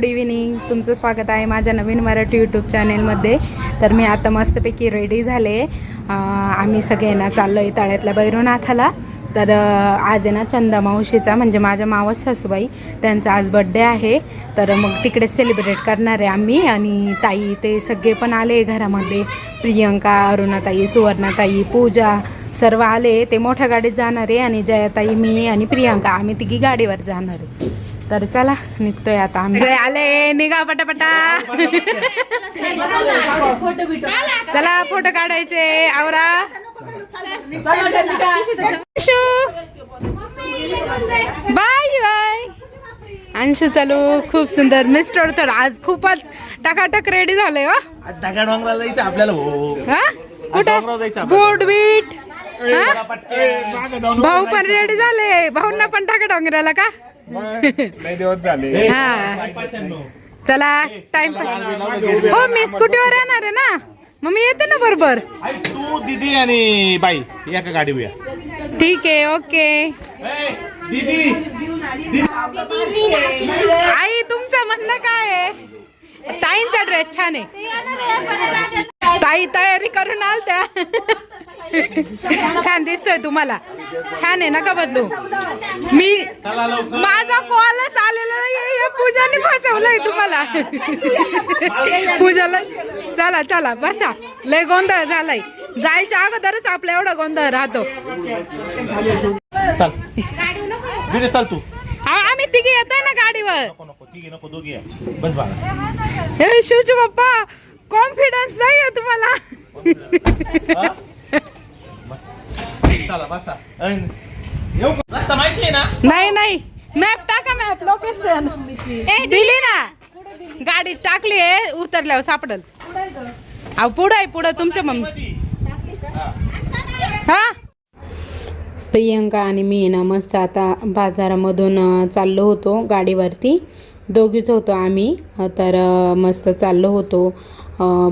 Good evening तुमचं स्वागत आहे माझ्या नवीन मराठी यूट्यूब चॅनेलमध्ये तर मी आता मस्तपैकी रेडी झाले. आम्ही सगळे ना चाललो आहे तळ्यातल्या भैरवनाथाला तर आज आहे ना चंदा मावशीचा म्हणजे माझ्या मावस सासूबाई. त्यांचा आज बड्डे आहे. तर मग तिकडे सेलिब्रेट करणार आहे आम्ही. आणि ताई ते सगळे पण आले घरामध्ये. प्रियंका अरुणाताई सुवर्णाताई पूजा सर्व आले. ते मोठ्या गाडीत जाणार आहे आणि जयाताई मी आणि प्रियंका. आम्ही तिघी गाडीवर जाणार आहे. तर चला निघतोय आता आम्ही. आले निघा पटापटा. चला फोटो काढायचे आवरा. Bye bye. अंशू चालू खूप सुंदर. मिस्टर तर आज खूपच टकाटक रेडी झालंय हो. आपल्याला हो. हा? कुठे? आपल्याला. बूट बीट हा? भाऊ पण रेडी झाले. भाऊंना पण टाका डोंगराला का? हा. चला टाइम हो मी स्कूटीवर येणार आहे ना. मग मी येते ना बरोबर. आई तू दीदी आणि बाई एका गाडी उया ठीक आहे ओके. दीदी. आई तुमचं म्हणणं काय आहे? ताईंचा ड्रेस छान आहे. ताई तयारी करून आल त्या छान दिसतोय तुम्हाला. छान आहे नका बदलू? मी माझा कॉलच आलेला नाहीये. हे पूजाने फसवलंय तुम्हाला. पूजाला चला चला बसा. लय गोंधळ झालाय. जायच्या अगोदरच आपला एवढा गोंधळ राहतो. हा, आम्ही तिघे येतोय ना गाडीवर. नको दोघी. बस हे शिवजी बाप्पा कॉन्फिडन्स तुम्हाला. हा? माहिती आहे ना? नाही नाही. मॅप टाका मॅप लोकेशन दिली ना. गाडी टाकली आहे उतरल्यावर सापडल. अहो पुढं आहे पुढं. तुमच्या मम्मी. हा? प्रियंका आणि मी ना मस्त आता बाजारामधून चाललो होतो गाडीवरती. दोघीच होतो आम्ही. तर मस्त चाललो होतो.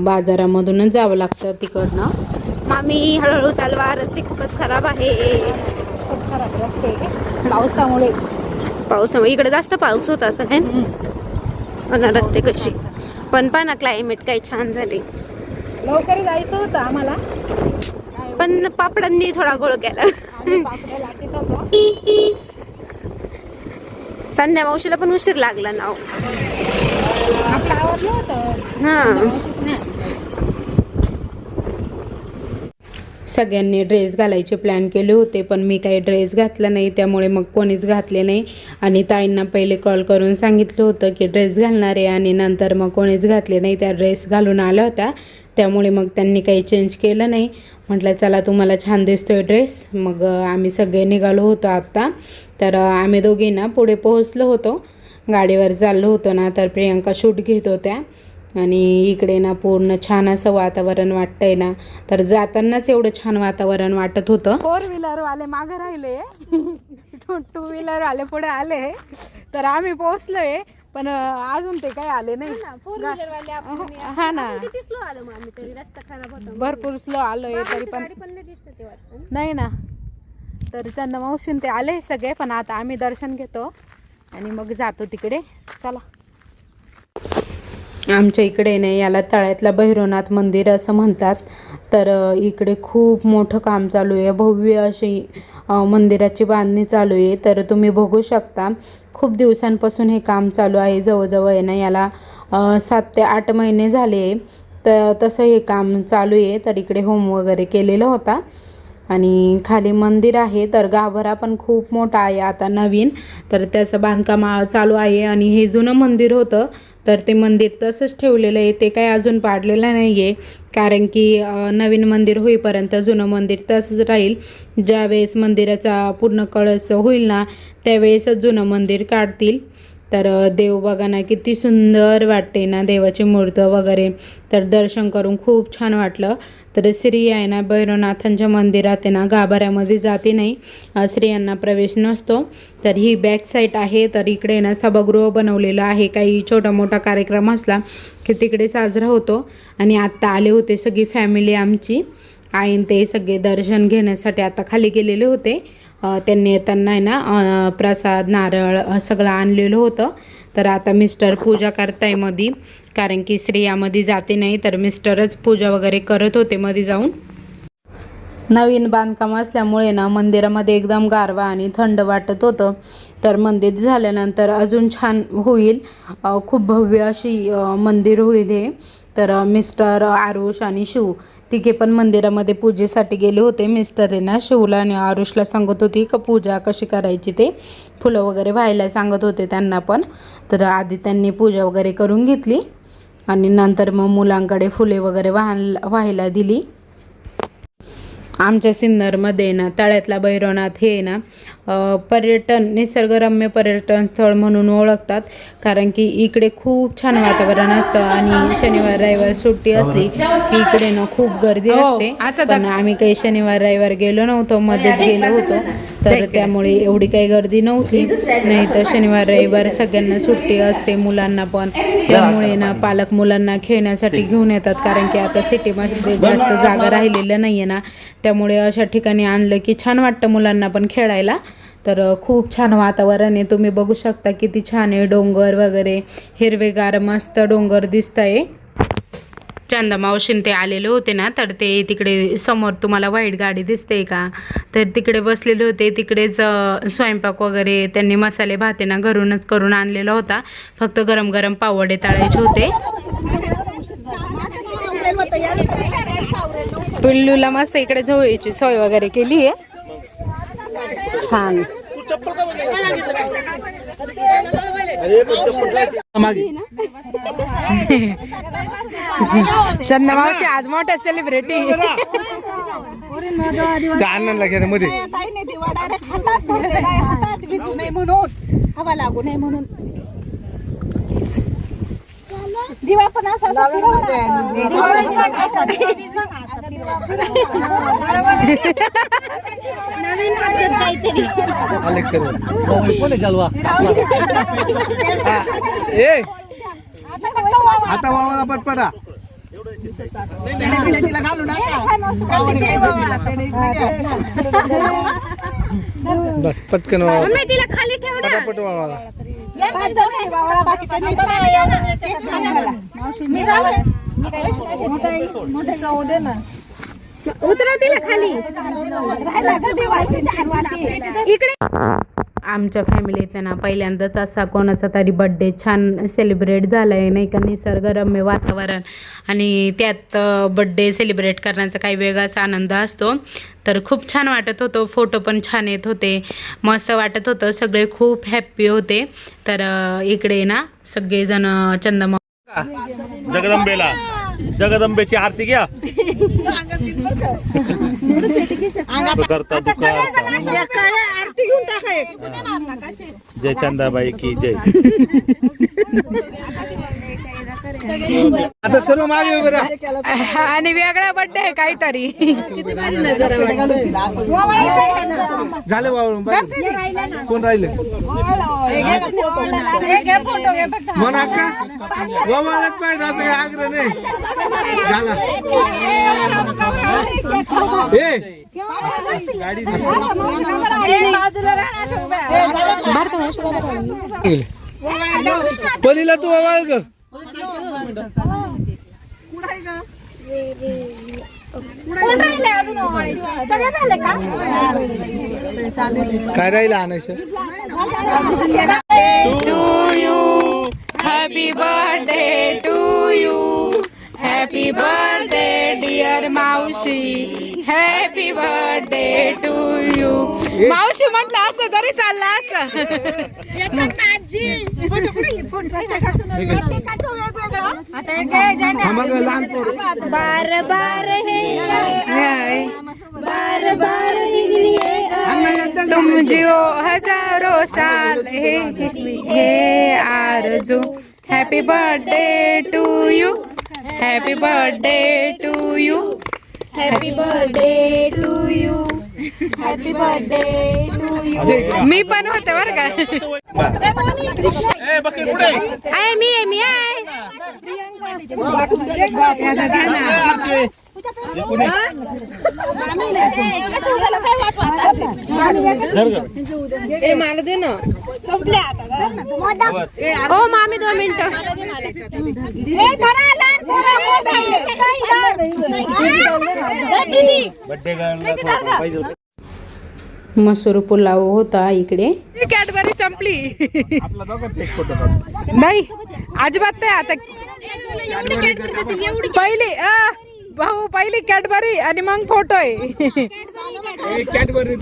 बाजारामधूनच जावं लागतं तिकडनं. मामी हळूहळू चालवा. रस्ते खूपच खराब आहे. खूप खराब रस्ते पावसामुळे. पावसामुळे इकडे जास्त पाऊस होता असं है ना रस्ते कशी पण पहा ना क्लायमेट काही छान झाले. लवकर जायचं होतं आम्हाला. पण पापडांनी थोडा गोळ केला आम्ही पापड्या लाटीत होतो संध्या मावशीला पण उशीर लागला ना. आपलं आवडलं होतं. हा. सगळ्यांनी ड्रेस घालायचे प्लॅन केले होते पण मी काही ड्रेस घातला नाही त्यामुळे मग कोणीच घातले नाही. आणि ताईंना पहिले कॉल करून सांगितलं होतं की ड्रेस घालणार आहे आणि नंतर मग कोणीच घातले नाही. त्या ड्रेस घालून आल्या होत्या. त्यामुळे मग त्यांनी काही चेंज केलं नाही. म्हटलं चला तुम्हाला छान दिसतो आहे ड्रेस मग आम्ही सगळे निघालो होतो आत्ता. तर आम्ही दोघी ना पुढे पोहोचलो होतो. गाडीवर चाललो होतो ना तर प्रियंका शूट घेत होत्या. आणि इकडे ना पूर्ण छान असं वातावरण वाटतंय ना. तर जातानाच एवढं छान वातावरण वाटत होतं. फोर व्हीलर वाले मागे राहिले. टू व्हीलर वाले पुढे आले. तर आम्ही पोहोचलोय. पण अजून ते काही आले नाही. हा ना किती स्लो आलो मग आम्ही तरी रस्ता खराब होता भरपूर स्लो आलोय तरी पण. पण नाही दिसत ते वाटतं. नाही ना. तर चंदा मावशीन ते आले सगळे पण आता आम्ही दर्शन घेतो आणि मग जातो तिकडे. चला. आमच्या इकडे नाही याला तळ्यातला भैरवनाथ मंदिर असं म्हणतात. तर इकडे खूप मोठं काम चालू आहे. भव्य अशी मंदिराची बांधणी चालू आहे. तर तुम्ही बघू शकता खूप दिवसांपासून हे काम चालू आहे. जवळजवळ आहे ना याला सात ते आठ महिने झाले. तर तसं हे काम चालू आहे. तर इकडे होम वगैरे केलेलं होता. आणि खाली मंदिर आहे. तर गाभारा पण खूप मोठा आहे आता नवीन. तर त्याचं बांधकाम चालू आहे. आणि हे जुनं मंदिर होतं. तर ते मंदिर तसंच ठेवलेलं आहे. ते काही अजून पाडलेलं नाही आहे कारण की नवीन मंदिर होईपर्यंत जुनं मंदिर तसंच राहील. ज्यावेळेस मंदिराचा पूर्ण कळस होईल ना त्यावेळेसच जुनं मंदिर काढतील. तर देव बघा ना किती सुंदर वाटते ना देवाची मूर्त वगैरे. तर दर्शन करून खूप छान वाटलं. तर स्त्री आहे ना भैरवनाथांच्या मंदिरात आहे ना गाभाऱ्यामध्ये जाते नाही. स्त्रियांना प्रवेश नसतो. तर ही बॅक साईड आहे. तर इकडे ना सभागृह बनवलेलं आहे. काही छोटा मोठा कार्यक्रम असला की तिकडे साजरा होतो. आणि आत्ता आले होते सगळी फॅमिली आमची. आईन ते सगळे दर्शन घेण्यासाठी आता खाली गेलेले होते. त्यांनी येताना आहे ना प्रसाद नारळ सगळं आणलेलं होतं. तर आता मिस्टर पूजा करताय मधी कारण की स्त्रियामध्ये जाते नाही तर मिस्टरच पूजा वगैरे करत होते मध्ये जाऊन. नवीन बांधकाम असल्यामुळे ना मंदिरामध्ये एकदम गारवा आणि थंड वाटत होतं. तर मंदिर झाल्यानंतर अजून छान होईल. खूप भव्य अशी मंदिर होईल हे. तर मिस्टर आरुष आणि शिव तिघे पण मंदिरामध्ये पूजेसाठी गेले होते. मिस्टर आहे ना शिवला आणि आरुषला सांगत होती का पूजा कशी करायची ते. फुलं वगैरे व्हायला सांगत होते त्यांना पण. तर आधी त्यांनी पूजा वगैरे करून घेतली. आणि नंतर मग मुलांकडे फुले वगैरे वाहन व्हायला दिली. आमच्या सिन्नरमध्ये ना तळ्यातला भैरवनाथ हे ना पर्यटन निसर्गरम्य पर्यटन स्थळ म्हणून ओळखतात. कारण की इकडे खूप छान वातावरण असतं आणि शनिवार रविवार सुट्टी असली की इकडे ना खूप गर्दी असते. पण आम्ही काही शनिवार रविवार गेलो नव्हतो मध्येच गेलो होतो. तर त्यामुळे एवढी काही गर्दी नव्हती. नाही तर शनिवार रविवार सगळ्यांना सुट्टी असते मुलांना पण. त्यामुळे ना पालक मुलांना खेळण्यासाठी घेऊन येतात. कारण की आता सिटीमध्ये जास्त जागा राहिलेल्या नाही आहे ना. त्यामुळे अशा ठिकाणी आणलं की छान वाटतं मुलांना पण खेळायला. तर खूप छान वातावरण आहे. तुम्ही बघू शकता किती छान आहे. डोंगर वगैरे हिरवेगार मस्त डोंगर दिसत आहे चंदा मावशीन ते आलेले होते ना तर ते तिकडे समोर तुम्हाला व्हाईट गाडी दिसते का? तर तिकडे बसलेले होते. तिकडेच स्वयंपाक वगैरे त्यांनी मसाले भाते ना घरूनच करून आणलेला होता. फक्त गरम गरम पावडे तळायचे होते. पिल्लूला मस्त इकडे झोळीची सोय वगैरे केली आहे छान. चंदा मावशी आज मोठा सेलिब्रिटी घ्या मध्ये. ताई नाही दिवा डायरेक्ट हातात धरलेला आहे, हातात भिजू नये म्हणून. हवा लागू नये म्हणून. दिवा पण असा असा फिरवला. अलेक्स ए! आता वावाला पटपटा बस पटकन तिला खाली ठेव ना पटापट वावाला पाच जण आहे बावळा, बाकीचे नाही. खाली. इकडे. आमच्या फॅमिलीत ना पहिल्यांदाच असा कोणाचा तरी बड्डे छान सेलिब्रेट झाला आहे नाही का? निसर्गरम्य वातावरण. आणि त्यात बड्डे सेलिब्रेट करण्याचा काही वेगळाच आनंद असतो. तर खूप छान वाटत होतं. फोटो पण छान येत होते. मस्त वाटत होतं. सगळे खूप हॅप्पी होते. तर इकडे ना सगळेजण चंदमा जगदंबेला. जगदंबेची आरती घ्या. करता. जय चंदाबाई की जय. आता सर्व मागे उभे राहा. आणि वेगळा बड्डे आहे काहीतरी. झाले वावळून कोण राहिले? म्हणा का वावळच पाहिजे असं काही आग्रह नाही. झाला. ए. पलीला तू वावळ कर काय राहिलं आणायचं? To you happy birthday to you happy birthday dear मावशी. हॅपी बर्थडे टू यू मावशी म्हटलं असं तरी चाललं असं. मग लहान पोर बार बार हे बार बार तुम जिओ हजारो साल हे हे Arzoo happy birthday to you happy birthday to you happy birthday to you happy birthday to you मी पण होते बरं का? ए बके पुढे. आहे. मी आहे मी आहे हो मामी दोन मिनिटं. मसूर पुलाव होता इकडे. कॅडबरी संपली. आपला दोघांचा एक फोटो काढ नाही अजिबात नाही. आता पहिली अ, भाऊ पहिली कॅडबरी आणि मग फोटो आहे. कॅडबरी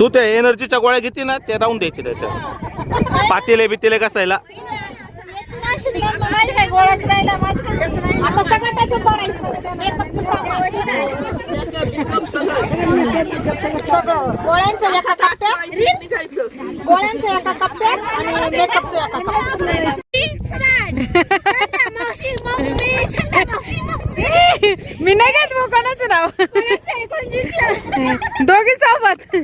तू त्या एनर्जीच्या गोळ्या घेते ना त्या राहून द्यायचे त्याच्यात. पातेले बितेले कसायला माझी काय गोळाच राहिला माझं काही आता सगळं त्याच्यात गोळ्यांचं एका कप्प्यात गोळ्यांचं एका कप्प्यात आणि मेकअपचं एका कप्प्यात मी नाही घेत भाऊ कोणाचं नाव? दोघी सोबत.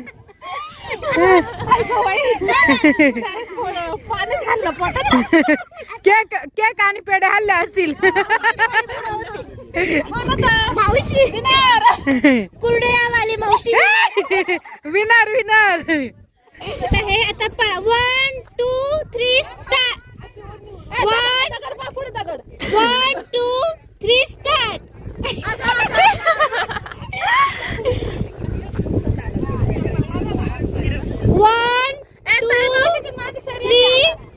केक केक आणि पेढे हल्ले असतील. मावशी कुरडयावाली मावशी. Winner winner. हे आता one two three start one one two three start one two three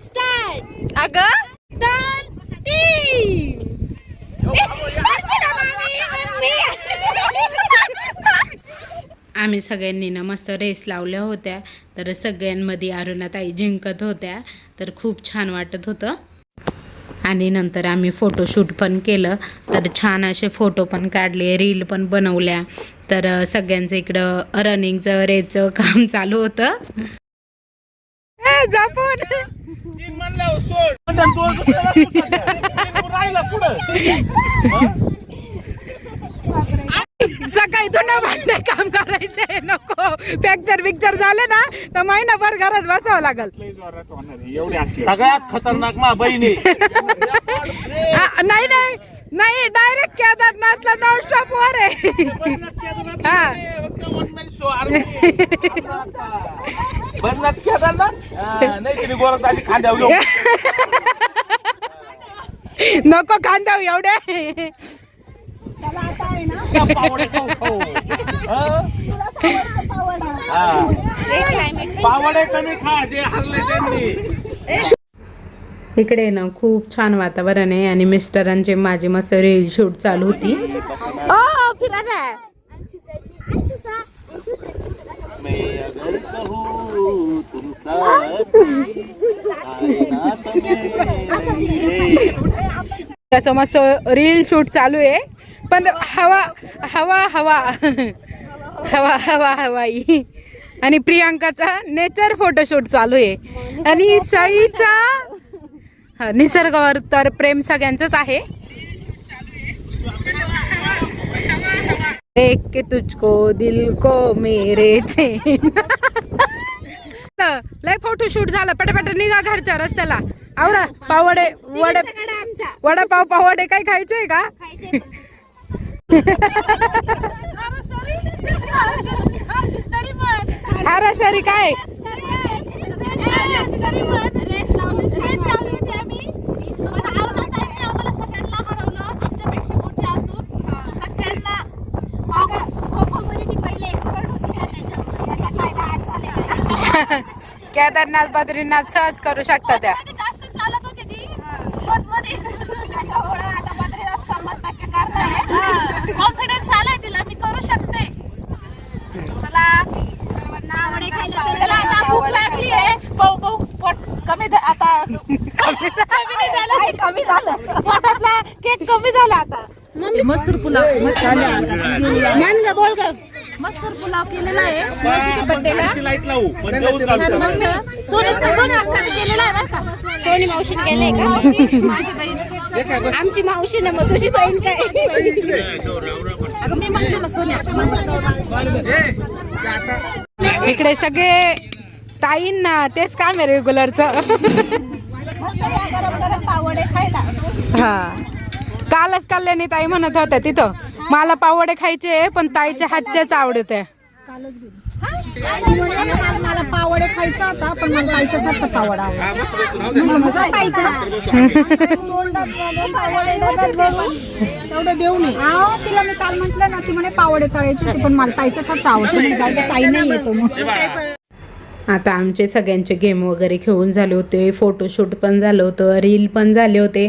start अगं दोन तीन अर्चना मामी, मम्मी. आम्ही सगळ्यांनी ना मस्त रेस लावल्या होत्या. तर सगळ्यांमध्ये अरुणाताई जिंकत होत्या. तर खूप छान वाटत होतं. आणि नंतर आम्ही फोटोशूट पण केलं. तर छान असे फोटो पण काढले रील पण बनवल्या. तर सगळ्यांचं इकडं रनिंगचं रेसचं काम चालू होतं. पुढं. सकाळी धुणं भांडे काम करायचे नको. पिक्चर पिक्चर झाले ना तर महिनाभर घरात बसावं लागल. सगळ्यात खतरनाक मा बहिणी. नाही नाही नाही डायरेक्ट केदारनाथला नॉन स्टॉप वर आहे. हा. बरनाथ केदारनाथ? हा, नाही तुम्ही गोरात आधी खांद्यावर घेऊ. नको खांद्याव एवढे त्या पावड्या खाऊ खाऊ. हा? हा. पावडे कमी खा जे हरले त्यांनी. इकडे ना खूप छान वातावरण आहे आणि मिस्टरांचे माझी मस्त रील शूट चालू होती. ओ फिरायला मैं अगर कहूँ तुम साथी, कायनात में त्याचं मस्त रील शूट चालू आहे. पण हवा हवा हवा. हवा हवा हवाई. आणि प्रियांकाचा नेचर फोटोशूट चालू आहे. आणि साईचा हा, निसर्गावर तर प्रेम सगळ्यांचंच आहे. देख के तुझको दिल को मेरे चैन लय फोटोशूट झालं. पटापट निघा घरच्या रस्त्याला. आवडा पावडे वडे वडापाव पावडे काय खायचंय का? हारा शरी काय. केदारनाथ बद्रीनाथ सहज करू शकता त्या मध्ये जास्त चालत होती ती स्पोर्टमध्ये त्याच्यामुळे आता बद्रीनाथ शंभर टक्के करणार आहे कॉन्फिडन्स आलाय तिला मी करू शकते. चला सर्वांना आवडे खायला चला आता भूक लागली आहे. पोट कमी झा- आता कमी नाही झालं. कमी झालं. पोटातला केक कमी झाला आता. मसूर पुलाव. मान बोल ग. मसूर पुलाव केलेला आहे. लाइट लावू. पण. मस्त. सोनी सोनी अक्काने केलेला आहे बरं का? सोनी मावशीने केलंय का? माझी बहीण. आमची मावशी ना मग तुझी बहीण काय? अगं मी म्हटलं सोन्या इकडे सगळे ताईंना तेच काम आहे रेग्युलरचं मस्त या गरम गरम पावडे खायला. हा. कालच कल्याणी ताई म्हणत होत्या तिथं मला पावडे खायचे पण ताईच्या हातच्याच आवडत. आहे मला पावडे खायचा होता पण मला खायचा फक्त पावडा तेवढं देऊ नये. अहो तिला मी काल म्हटलं ना ती म्हणे पावडे तळायचे पण मला ताईचा फक्त आवडतो ताई नाही येतो मग आता आमचे सगळ्यांचे गेम वगैरे खेळून झाले होते फोटोशूट पण झालं होतं रील पण झाले होते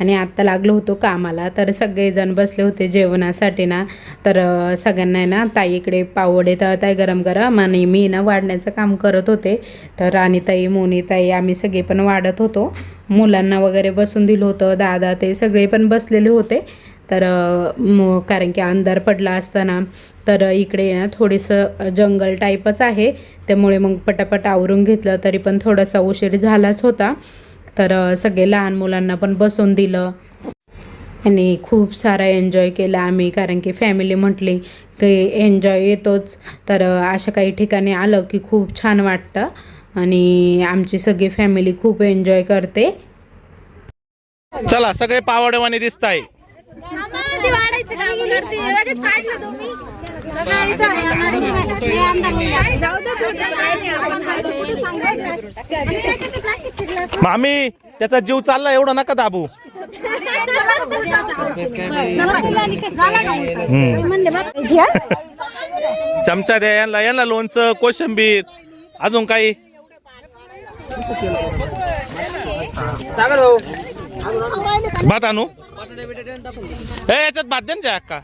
आणि आत्ता लागलो होतो कामाला. तर सगळेजण बसले होते जेवणासाठी ना. तर सगळ्यांना आहे ना ताईकडे पावडे तळत ताई गरम गरम आणि मी ना वाढण्याचं काम करत होते. तर राणीताई मोनीताई आम्ही सगळे पण वाढत होतो. मुलांना वगैरे बसून दिलं होतं दादा ते सगळे पण बसलेले होते. तर कारण की अंधार पडला असताना तर इकडे ना थोडंसं जंगल टाईपच आहे. त्यामुळे मग पटापट आवरून घेतलं तरी पण थोडासा उशीर झालाच होता. तर सगळे लहान मुलांना पण बसून दिलं. आणि खूप सारा एन्जॉय केला आम्ही कारण की फॅमिली म्हटली की एन्जॉय येतोच. तर अशा काही ठिकाणी आलं की खूप छान वाटतं. आणि आमची सगळी फॅमिली खूप एन्जॉय करते. चला सगळे पावडेवाने दिसत आहे मामी त्याचा जीव चालला एवढं नका दाबू. चमचा द्या यांना यांना लोणचं कोशिंबीर अजून काही. भात आणू? ए याच्यात भात दे ना अक्का.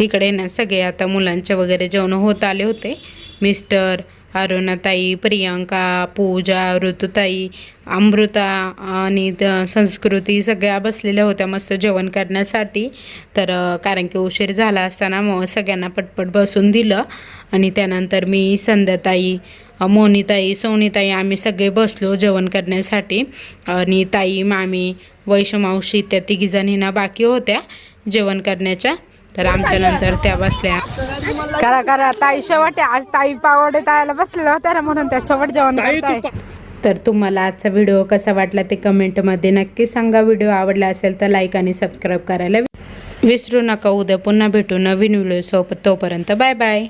इकडे ना सगळे आता मुलांचे वगैरे जेवण होत आले होते. मिस्टर अरुणाताई प्रियांका पूजा ऋतुताई अमृता आणि संस्कृती सगळ्या बसलेल्या होत्या मस्त जेवण करण्यासाठी. तर कारण की उशीर झाला असताना मग सगळ्यांना पटपट बसून दिलं. आणि त्यानंतर मी संध्याताई मोनिताई सोनीताई आम्ही सगळे बसलो जेवण करण्यासाठी. आणि ताई मामी वैशमावशी त्या तिघीजणींना बाकी होत्या जेवण करण्याच्या. तर आमच्या नंतर त्या बसल्या. करा करा. ताई शेवट आहे. आज ताई पावडे तळायला बसलेलं होत्या ना म्हणून त्या शेवट जेवण तर तुम्हाला आजचा व्हिडिओ कसा वाटला ते कमेंटमध्ये नक्की सांगा. व्हिडिओ आवडला असेल तर लाईक आणि सबस्क्राईब करायला विसरू नका. उद्या पुन्हा भेटू नवीन व्हिडिओ सोबत तोपर्यंत बाय बाय.